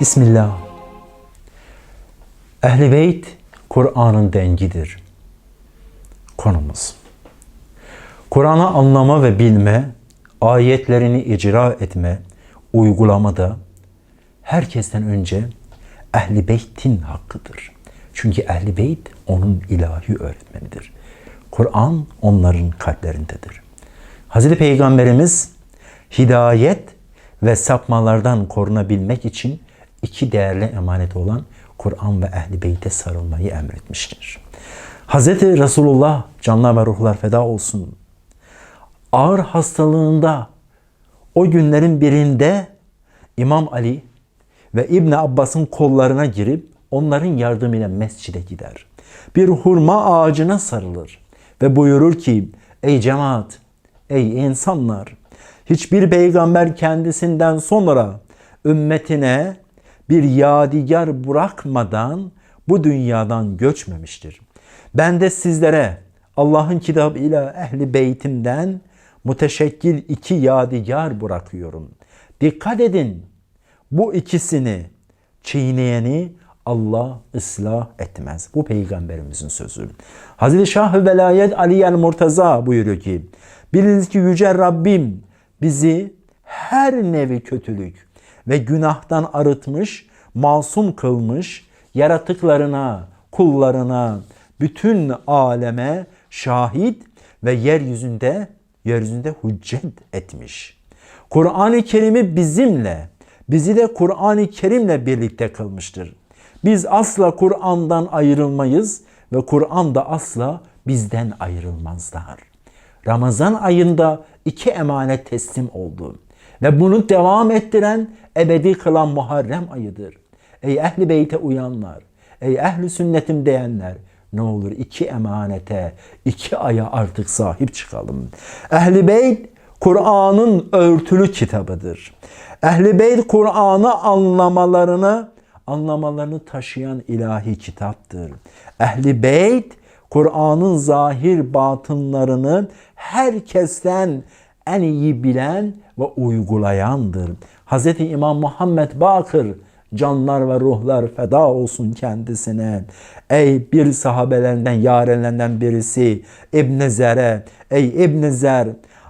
Bismillah. Ehl-i Beyt Kur'an'ın dengidir. Konumuz. Kur'an'ı anlama ve bilme, ayetlerini icra etme, uygulamada herkesten önce Ehl-i Beyt'in hakkıdır. Çünkü Ehl-i Beyt onun ilahi öğretmenidir. Kur'an onların kalplerindedir. Hazreti Peygamberimiz hidayet ve sapmalardan korunabilmek için iki değerli emanet olan Kur'an ve Ehl-i Beyt'e sarılmayı emretmiştir. Hz. Resulullah canlar ve ruhlar feda olsun. Ağır hastalığında o günlerin birinde İmam Ali ve İbn Abbas'ın kollarına girip onların yardımıyla mescide gider. Bir hurma ağacına sarılır ve buyurur ki ey cemaat, ey insanlar hiçbir peygamber kendisinden sonra ümmetine bir yadigar bırakmadan bu dünyadan göçmemiştir. Ben de sizlere Allah'ın kitabıyla ehli beytimden müteşekkil iki yadigar bırakıyorum. Dikkat edin bu ikisini çiğneyeni Allah ıslah etmez. Bu peygamberimizin sözü. Hazreti Şah-ı Velayet Ali el Murtaza buyuruyor ki biliniz ki yüce Rabbim bizi her nevi kötülük ve günahtan arıtmış, masum kılmış, yaratıklarına, kullarına, bütün aleme şahit ve yeryüzünde yeryüzünde hüccet etmiş. Kur'an-ı Kerim'i bizimle, bizi de Kur'an-ı Kerim'le birlikte kılmıştır. Biz asla Kur'an'dan ayrılmayız ve Kur'an da asla bizden ayrılmazlar. Ramazan ayında iki emanet teslim oldu ve bunu devam ettiren ebedi kılan Muharrem ayıdır. Ey ehli beyte uyanlar, ey ehli sünnetim diyenler ne olur iki emanete, iki aya artık sahip çıkalım. Ehli beyt Kur'an'ın örtülü kitabıdır. Ehli beyt Kur'an'ı anlamalarını anlamalarını taşıyan ilahi kitaptır. Ehli beyt Kur'an'ın zahir batınlarını herkesten en iyi bilen ve uygulayandır. Hz. İmam Muhammed Bakır canlar ve ruhlar feda olsun kendisine. Ey bir sahabelerinden, yarenlerinden birisi İbn Zer'e, ey İbn Zer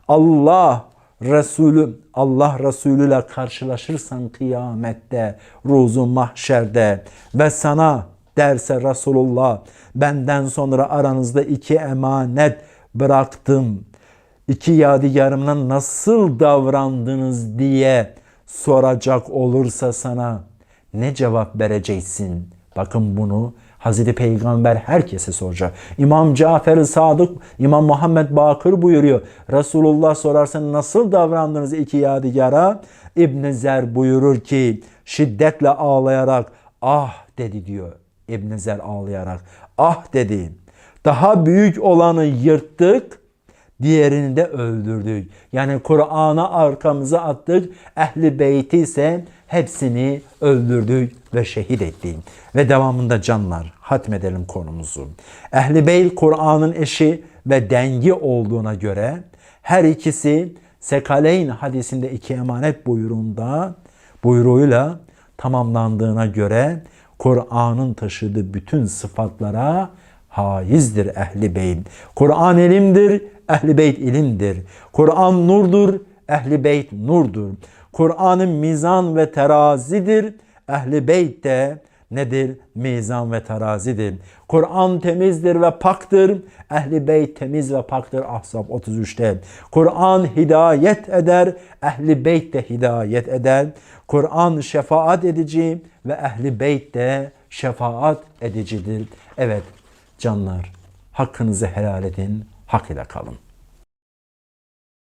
Allah Resulü Allah Resulü ile karşılaşırsan kıyamette, ruzu mahşerde ve sana derse Resulullah benden sonra aranızda iki emanet bıraktım. İki yadigarımla nasıl davrandınız diye soracak olursa sana ne cevap vereceksin? Bakın bunu Hazreti Peygamber herkese soracak. İmam Cafer-i Sadık, İmam Muhammed Bakır buyuruyor. Resulullah sorarsa nasıl davrandınız iki yadigara? İbn Zer buyurur ki şiddetle ağlayarak ah dedi diyor. İbn Zer ağlayarak ah dedi. Daha büyük olanı yırttık diğerini de öldürdük. Yani Kur'an'a arkamıza attık. Ehli beyti ise hepsini öldürdük ve şehit ettik. Ve devamında canlar hatmedelim konumuzu. Ehli beyt Kur'an'ın eşi ve dengi olduğuna göre her ikisi Sekaleyn hadisinde iki emanet buyruğunda buyruğuyla tamamlandığına göre Kur'an'ın taşıdığı bütün sıfatlara haizdir ehli beyt. Kur'an elimdir, ehli beyt ilimdir. Kur'an nurdur, ehli beyt nurdur. Kur'an'ın mizan ve terazidir. Ehli beyt de nedir? Mizan ve terazidir. Kur'an temizdir ve paktır. Ehli beyt temiz ve paktır. Ahzab 33'te. Kur'an hidayet eder. Ehli beyt de hidayet eder. Kur'an şefaat edici ve ehli beyt de şefaat edicidir. Evet canlar hakkınızı helal edin. Hak ile kalın.